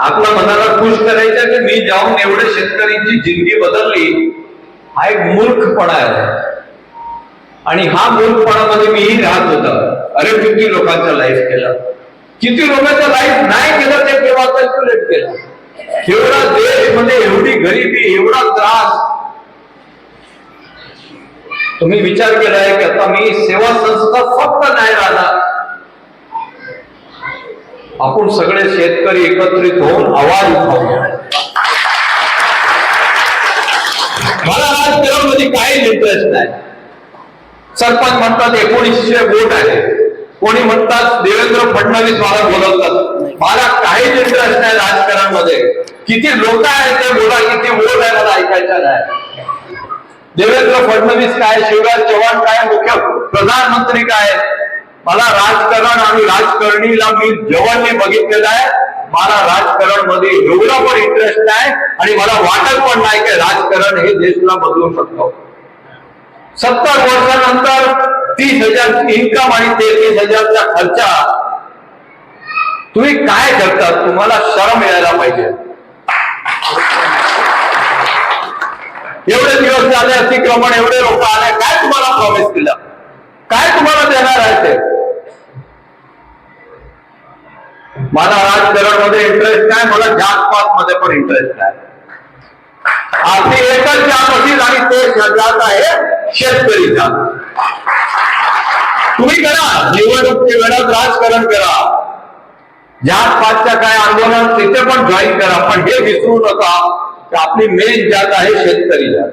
आपल्या मनाला खुश करायचं की मी जाऊन एवढे शेतकऱ्यांची जिंदगी बदलली हा एक मूर्खपणा आहे. आणि हा मूर्खपणामध्ये मीही राहत होता. अरे किती लोकांचं लाईफ केलं. किती लोकांचं लाईफ नाही केलं ते केव्हा कॅल्क्युलेट केलं? एवढा देशमध्ये एवढी गरिबी एवढा त्रास. तुम्ही विचार केलाय की आता मी सेवा संस्था फक्त नाही राहणार. आपण सगळे शेतकरी एकत्रित होऊन आवाज उठवूया. मला त्यामध्ये काहीच इंटरेस्ट नाही. सरपंच म्हणतात एकोणीसशे वोट आहे. कोणी म्हणतात देवेंद्र फडणवीस मला बोलवतात. मला काहीच इंटरेस्ट नाही राजकारणामध्ये. किती लोक आहेत ते बोला किती वोट आहे मला ऐकायचं नाही. देवेंद्र फडणवीस काय शिवराज चव्हाण काय मुख्य प्रधानमंत्री काय मला राजकारण आणि राजकारणीला मी जवळने बघितलेलं आहे मला राजकारणमध्ये एवढा पण इंटरेस्ट नाही आणि मला वाटत पण नाही की राजकारण हे देशला बदलू शकतो. सत्तर वर्षानंतर तीस हजार इन्कम आणि तेहतीस हजारचा खर्चा. तुम्ही काय करतात? तुम्हाला शरम यायला पाहिजे. एवढे दिवस झाले अतिक्रमण एवढे लोक आले काय तुम्हाला प्रॉमिस दिलं काय तुम्हाला देणार आहे ते मला राजकारणमध्ये इंटरेस्ट नाही मला जातपात मध्ये पण इंटरेस्ट नाही. आपली एकच जात होती आणि ते जात आहे शेतकरी जात. तुम्ही करा निवडणुकी वेळात राजकारण करा. जात पातच्या काय आंदोलन तिथे पण जॉईन करा पण हे विसरू नका की आपली मेन जात आहे शेतकरी जात.